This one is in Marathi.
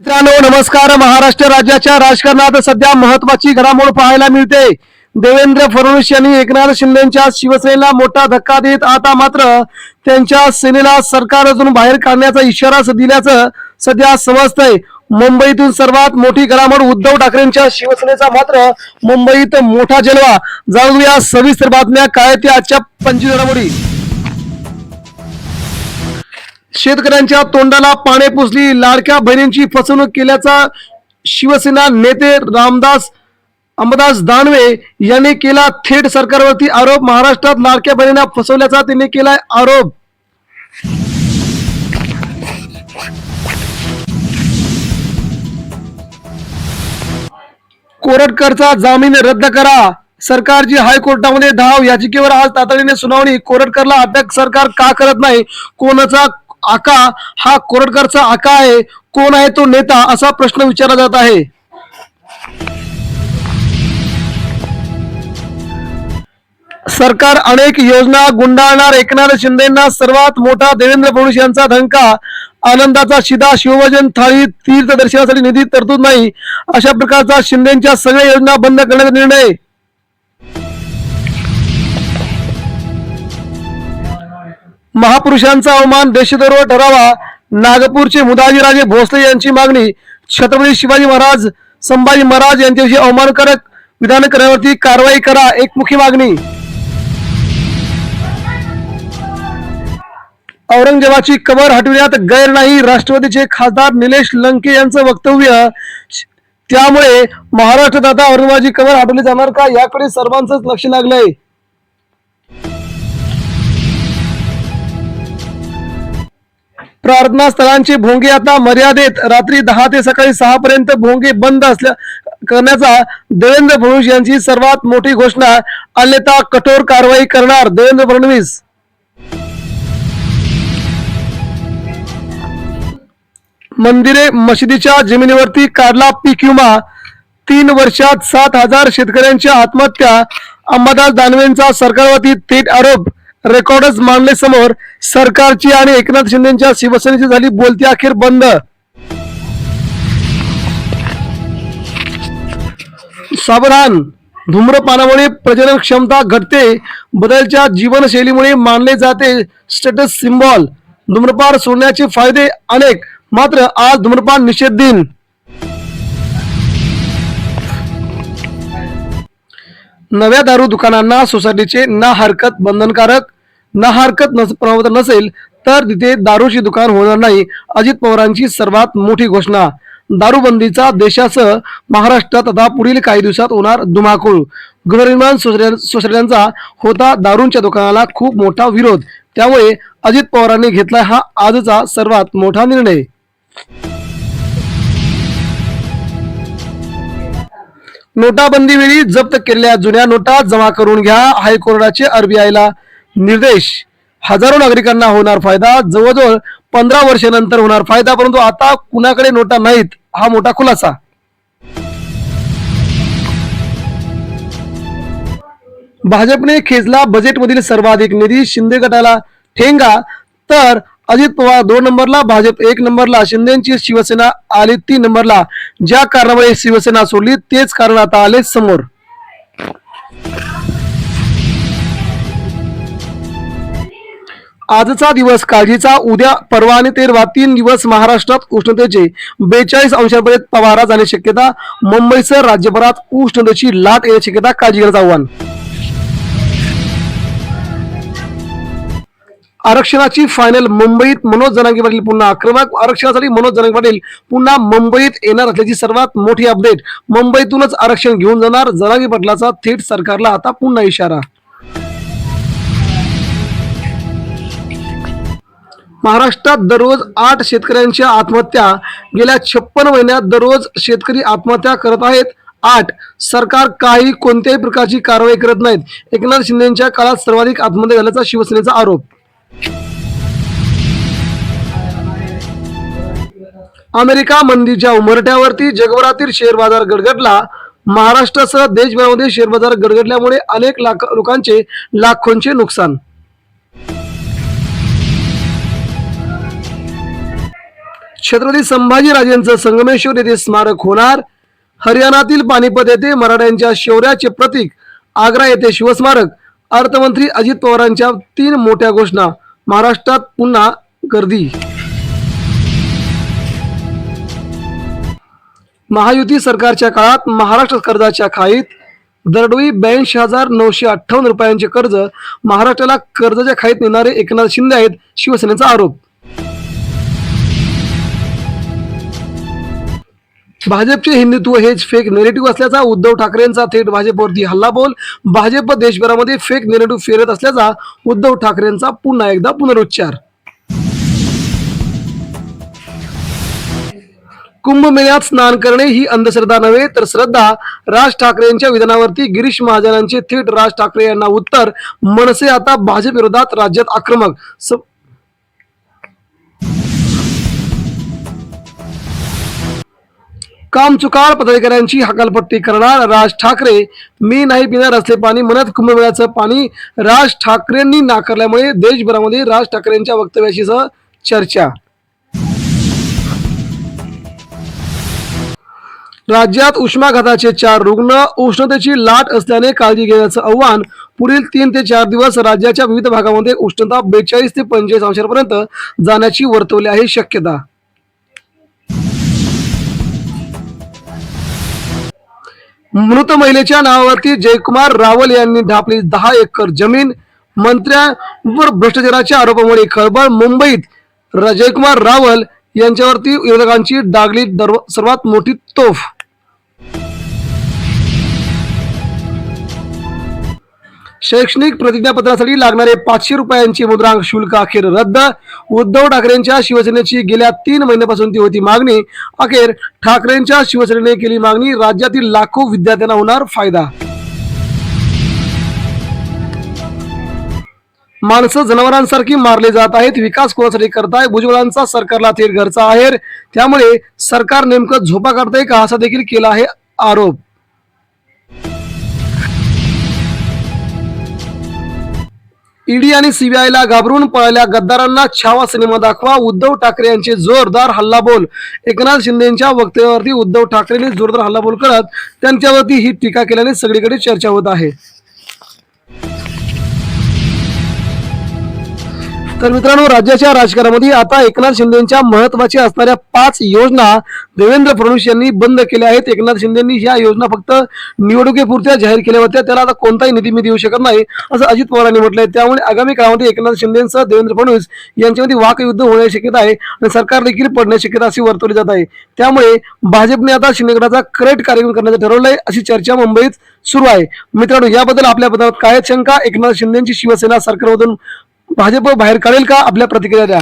मित्रांनो नमस्कार. महाराष्ट्र राज्याच्या राजकारणात सध्या महत्वाची घडामोड पाहायला मिळते. देवेंद्र फडणवीस यांनी एकनाथ शिंदेच्या शिवसेनेला मोठा धक्का देत आता मात्र त्यांच्या सेनेला सरकार अजून बाहेर काढण्याचा इशारा दिल्याचं सध्या समजतंय. मुंबईतून सर्वात मोठी घडामोड उद्धव ठाकरेंच्या शिवसेनेचा मात्र मुंबईत मोठा जलवा. जाणूया सविस्तर बातम्या. काय त्या आजच्या पंचवीस घडामोडी? शेतकऱ्यांच्या तोंडाला पाने पुसली. लाडक्या बहिणींची फसवणूक केल्याचा शिवसेना नेते रामदास अंबादास दानवे यांनी केला थेट सरकारवरती आरोप. महाराष्ट्रात लाडक्या बहिणींना फसवल्याचा त्यांनी केला आरोप. कोरटकरचा जामीन रद्द करा. सरकारची हायकोर्टामध्ये धाव. याचिकेवर आज तातडीने सुनावणी. कोरटकरला अटक सरकार का करत नाही? कोणाचा आका हा कोरटकरचा आका आहे. कोण आहे तो नेता असा प्रश्न विचारला जात आहे. सरकार अनेक योजना गुंडाळणार एकनाथ शिंदेना सर्वात मोठा देवेंद्र फडणवीस यांचा धंका. आनंदाचा शिदा शिवभजन थाळी तीर्थ दर्शनासाठी निधी तरतूद नाही. अशा प्रकारचा शिंदेच्या सगळ्या योजना बंद करण्याचा निर्णय महापुरुषांचा अवमान देशद्रोह ठरावा नागपूरचे मुदाजीराजे भोसले यांची मागणी छत्रपती शिवाजी महाराज संभाजी महाराज यांच्याविषयी अवमानकारक विधान करण्यावरती कारवाई करा एक मुखी मागणी. औरंगजेबाची कबर हटविण्यात गैर नाही राष्ट्रवादीचे खासदार निलेश लंके यांचं वक्तव्य त्यामुळे महाराष्ट्रात आता औरंगजेबाची कबर हटवली जाणार का याकडे सर्वांचंच लक्ष लागलंय. प्रार्थना स्थळांचे भोंगे आता मर्यादेत. रात्री दहा ते सकाळी सहा पर्यंत भोंगे बंद असल्या करण्याचा देवेंद्र फडणवीस यांची सर्वात मोठी घोषणा अन्यथा कठोर कारवाई करणार देवेंद्र फडणवीस. मंदिरे मशिदीच्या जमिनीवरती काढला पीक विमा. तीन वर्षात सात हजार शेतकऱ्यांच्या आत्महत्या. अंबादास दानवेंचा सरकारवरती थेट आरोप. रेकॉर्डच मानले समोर. सरकारची आणि एकनाथ शिंदेच्या शिवसेनेची झाली बोलती अखेर बंद. सावधान धूम्रपानामुळे प्रजनन क्षमता घटते. बदलच्या जीवनशैलीमुळे मानले जाते स्टेटस सिम्बॉल धूम्रपान सोडण्याचे फायदे अनेक मात्र आज धूम्रपान निषेध दिन. नव्या दारू दुकानांना सोसायटीचे ना हरकत बंधनकारक. ना हरकत नस प्रमाणपत्र नसेल तर तिथे दारूची दुकान होणार नाही. अजित पवारांची सर्वात मोठी घोषणा. दारूबंदीचा देशासह महाराष्ट्रात आता पुढील काही दिवसात होणार धुमाकूळ. गृहनिर्माण सोसायट्यांचा होता दारूंच्या दुकानाला खूप मोठा विरोध. त्यामुळे अजित पवारांनी घेतला हा आजचा सर्वात मोठा निर्णय. नोटाबंदीवेळी जप्त केलेल्या जुन्या नोटा जमा करून घ्या हायकोर्टाचे आरबीआयला निर्देश. हजारो नागरिकांना होणार फायदा. जवळजवळ पंधरा वर्षानंतर होणार फायदा परंतु आता कुणाकडे नोटा नाहीत हा मोठा खुलासा. भाजपने खेचला बजेटमधील सर्वाधिक निधी. शिंदे गटाला ठेंगा. तर अजित पवार दोन नंबरला भाजप एक नंबरला शिंदेची शिवसेना आली तीन नंबरला. ज्या कारणामुळे शिवसेना सोडली तेच कारण आता आले समोर. आजचा दिवस काळजीचा उद्या परवा आणि तेरवा तीन दिवस महाराष्ट्रात उष्णतेचे बेचाळीस अंशापर्यंत पवारा जाण्याची शक्यता मुंबईसह राज्यभरात उष्णतेची लाट येण्याची शक्यता काळजी घेण्याचं आव्हान. आरक्षणाची फायनल मुंबईत मनोज जनांगे पाटील पुन्हा आक्रमक आरक्षणासाठी मनोज जनांगे पाटील पुन्हा मुंबईत येणार असल्याची सर्वात मोठी अपडेट मुंबईतूनच आरक्षण घेऊन जाणार जनांगे पाटलाचा थेट सरकारला आता पुन्हा इशारा. महाराष्ट्रात दररोज आठ शेतकऱ्यांच्या आत्महत्या गेल्या छप्पन महिन्यात दररोज शेतकरी आत्महत्या करत आहेत. आठ सरकार काही कोणत्याही प्रकारची कारवाई करत नाहीत. एकनाथ शिंदेच्या काळात सर्वाधिक आत्महत्या झाल्याचा शिवसेनेचा आरोप. अमेरिका मंदीच्या उमरट्यावरती जगभरातील शेअर बाजार गडगडला. महाराष्ट्रासह देशभरामध्ये शेअर बाजार गडगडल्यामुळे अनेक लाख लोकांचे लाखोंचे नुकसान. छत्रपती संभाजीराजेंचं संगमेश्वर येथे स्मारक होणार. हरियाणातील पानिपत येथे मराठ्यांच्या शौर्याचे प्रतीक आग्रा येथे शिवस्मारक. अर्थमंत्री अजित पवारांच्या तीन मोठ्या घोषणा. महाराष्ट्रात पुन्हा गर्दी. महायुती सरकारच्या काळात महाराष्ट्र कर्जाच्या खाईत दरडोई ब्याऐंशी हजार नऊशे अठ्ठावन्न रुपयांचे कर्ज महाराष्ट्राला कर्जाच्या खाईत नेणारे एकनाथ शिंदे आहेत शिवसेनेचा आरोप. भाजपचे हिंदुत्व हेच फेक नेरेटिव्ह असल्याचा उद्धव ठाकरेंचा थेट भाजपवरती हल्लाबोल भाजप देशभरामध्ये फेक नेरेटिव्ह फिरत असल्याचा उद्धव ठाकरेंचा पुन्हा एकदा पुनरुच्चार. कुंभमेळ्यात स्नान करणे ही अंधश्रद्धा नव्हे तर श्रद्धा राज ठाकरेंच्या विधानावरती गिरीश महाजनांचे थेट राज ठाकरे यांना उत्तर. मनसे आता भाजप विरोधात राज्यात आक्रमक. कामचुकार पदाधिकाऱ्यांची हकालपट्टी करणार राज ठाकरे. मी नाही पिणार असले पाणी म्हणत कुंभमेळ्याचं पाणी राज ठाकरेंनी नाकारल्यामुळे देशभरामध्ये राज ठाकरेंच्या वक्तव्याशी सह चर्चा. राज्यात उष्माघाताचे चार रुग्ण उष्णतेची लाट असल्याने काळजी घेण्याचं आव्हान पुढील तीन ते चार दिवस राज्याच्या विविध भागामध्ये उष्णता बेचाळीस ते पंचेचाळीस अंशांपर्यंत जाण्याची वर्तवली आहे शक्यता. मृत महिलेच्या नावावरती जयकुमार रावल यांनी ढापली दहा एकर जमीन. मंत्र्यांवर भ्रष्टाचाराच्या आरोपामुळे खळबळ. मुंबईत र- जयकुमार रावल यांच्यावरती विरोधकांची डागली सर्वात मोठी तोफ शैक्षणिक प्रतिज्ञापत्रासाठी लागणारे पाचशे रुपयांची मुद्रांक शुल्क अखेर रद्द. उद्धव ठाकरेंच्या शिवसेनेची गेल्या तीन महिन्यापासून ती होती मागणी. अखेर ठाकरेंच्या शिवसेनेने केली मागणी. राज्यातील लाखो विद्यार्थ्यांना होणार फायदा. माणसं जनावरांसारखी मारले जात आहेत. विकास कोणासाठी करताय? भुजबळांचा सरकारला थेट घरचा आहेर. त्यामुळे सरकार नेमकं झोपा काढतंय का? असा देखील केला आहे आरोप. ईडी आणि सीबीआयला घाबरून पळाल्या गद्दारांना छावा सिनेमा दाखवा उद्धव ठाकरे यांचे जोरदार हल्लाबोल. एकनाथ शिंदेच्या वक्तव्यावरती उद्धव ठाकरेंनी जोरदार हल्लाबोल करत त्यांच्यावरती ही टीका केल्याने सगळीकडे चर्चा होत आहे. तर मित्रांनो राज्याच्या राजकारणामध्ये आता एकनाथ शिंदेच्या महत्त्वाच्या असणाऱ्या पाच योजना देवेंद्र फडणवीस यांनी बंद केल्या आहेत. एकनाथ शिंदेनी ह्या योजना फक्त निवडणुकीपुरत्या जाहीर केल्या होत्या. त्याला आता कोणताही निधी मी देऊ शकत नाही असं अजित पवारांनी म्हटलंय. त्यामुळे आगामी काळामध्ये एकनाथ शिंदेसह देवेंद्र फडणवीस यांच्यामध्ये वाकयुद्ध होण्याची शक्यता आहे आणि सरकार देखील पडण्याची शक्यता अशी वर्तवली जात आहे. त्यामुळे भाजपने आता शिंदेगडाचा करेक्ट कार्यक्रम करण्याचं ठरवलंय अशी चर्चा मुंबईत सुरू आहे. मित्रांनो याबद्दल आपल्या बद्दल काय शंका? एकनाथ शिंदेची शिवसेना सरकारमधून भाजप बाहेर काढेल का आपल्या प्रतिक्रिया द्या?